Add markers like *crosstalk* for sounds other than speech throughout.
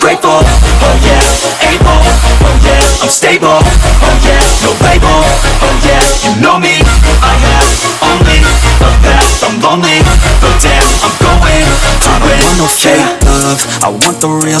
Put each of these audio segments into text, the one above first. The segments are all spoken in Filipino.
Grateful, oh yeah, able, oh yeah, I'm stable, oh yeah, no label, oh yeah, you know me, I have only a path, I'm lonely, but damn, I'm going. To win. I want no fake love, I want the real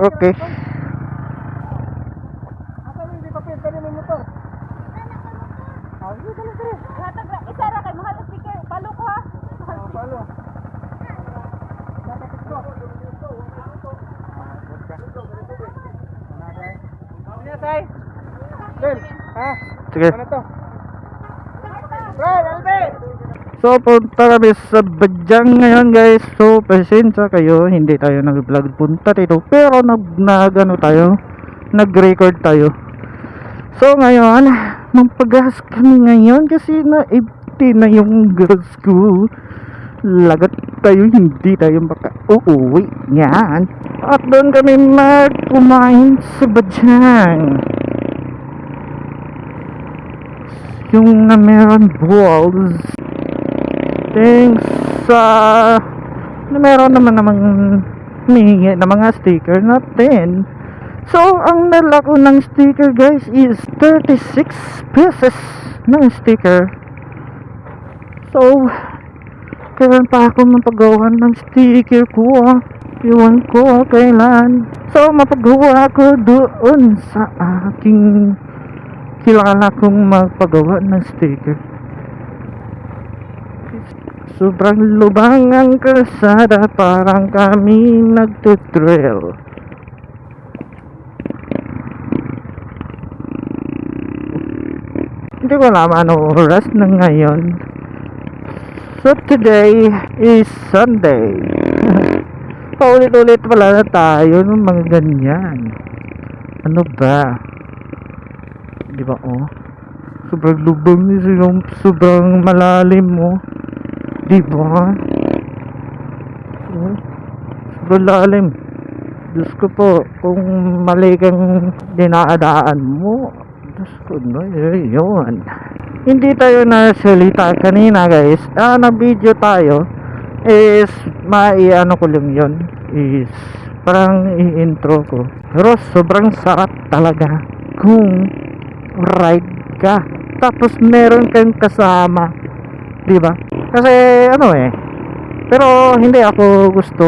Okay. Isara kay mahal na speaker. Palo ko ha. Palo. Sige. So, punta kami sa Badyang ngayon guys. So, pasensya kayo. Hindi tayo nag-vlog punta dito. Pero, nag, nag ano tayo, nag-record tayo. So, ngayon, mampagas kami ngayon kasi na empty na yung gas ko. Lagat tayo, hindi tayo maka uuwi. Yan. At doon kami mag-kumain sa Badyang. yung na meron balls thanks sa na meron naman namang humihingi ng mga sticker natin so ang nala ko ng sticker guys is 36 pesos ng sticker. So kailan pa ako mapagawa ng sticker ko ah. Iwan ko kailan. So mapagawa ko doon sa aking kilala kong magpagawa ng sticker sobrang lubang ang kalsada parang kami nagtutrail hindi ko alam ano oras na ngayon. So today is Sunday. *laughs* Paulit-ulit pala na tayo ng mga ganyan. Ano ba? Di ba oh? Sobrang lubang sobrang malalim mo di ba oh, sobrang lalim Diyos ko po kung mali kang dinadaan mo Diyos ko no yun hindi tayo nasalita kanina guys. Ah, na-video tayo is mai-ano ko lang yun is parang i-intro ko. Pero sobrang sarap talaga kung ride ka. Tapos meron kang kasama. 'Di ba? Kasi ano eh. Pero hindi ako gusto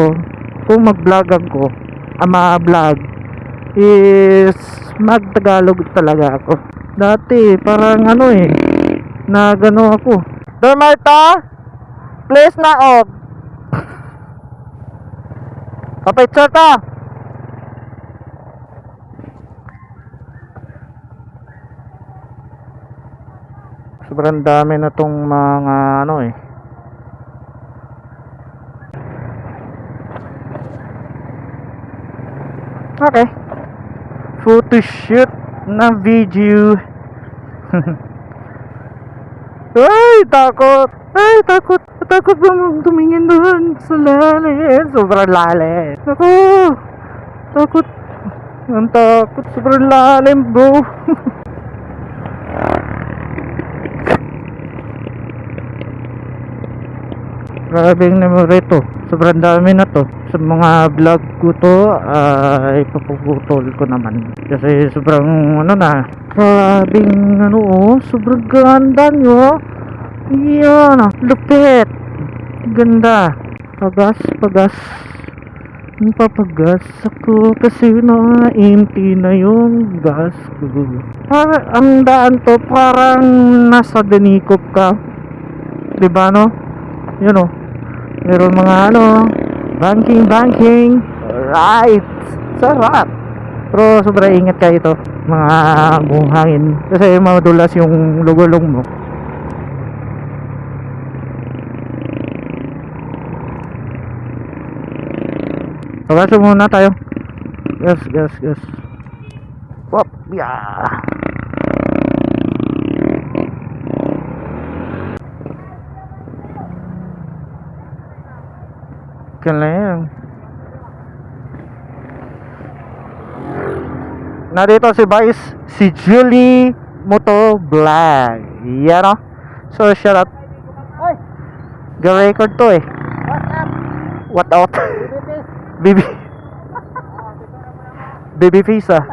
kung mag-vlog ako. Ama vlog is mag-Tagalog talaga ako. Dati parang ano eh nagano ako. Doon Marta, please na off. *laughs* Papicture ka. Sobrang dami na tong mga ano eh. Okay. Photoshoot na video. *laughs* Ay, takot. Ay, takot. Takot ba mong tumingin doon sa lalim? Sobrang lalim. Ako. Takot. Ang takot. Sobrang lalim, bro. *laughs* Grabe yung memory to. Sobrang dami na to. Sa mga vlog ko to, ay papuputol ko naman. Kasi sobrang ano na. Grabing ano oh. Sobrang ganda nyo. Yan ah. Lupit. Ganda. Pagas, pagas. Papagas ako kasi na-empty na yung gas ko. Para, ang daan to parang nasa Danikop ka. Diba no? Yun oh. Meron mga ano, banking, banking. Right. Sarap. Pero sobrang ingat kayo ito. Mga buhangin. Kasi madulas yung lugulong mo. Pabasa muna tayo. Yes, yes, yes. Wop, yeah. Galing. Narito si Vice, si Julie Moto Vlog. Yan o. So, shout out. Oy, Ga-record to eh. What out? Bibis. *laughs* Baby. Baby face ah.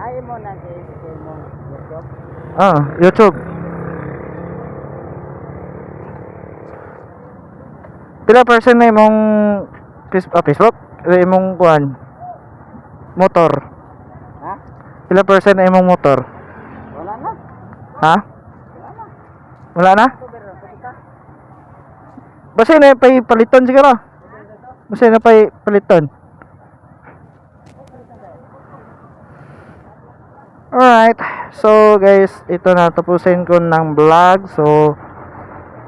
Ay mo na. YouTube. Ah, YouTube. Pila person na imong ah, Facebook? Pila imong kuan? Motor. Ha? Pila person na imong motor? Wala na. Ha? Wala na? Na. Basta na pay paliton siguro. Basta na pay paliton. Alright. So guys, ito na tapusin ko ng vlog. So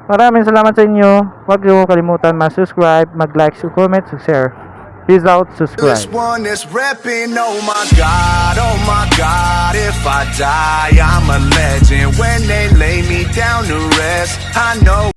maraming salamat sa inyo. Huwag niyo kalimutan mag-subscribe, mag-like, comment, share. Peace out, subscribe. This one is repping, oh my god, oh my god. If I die, I'm a legend. When they lay me down to rest, I know.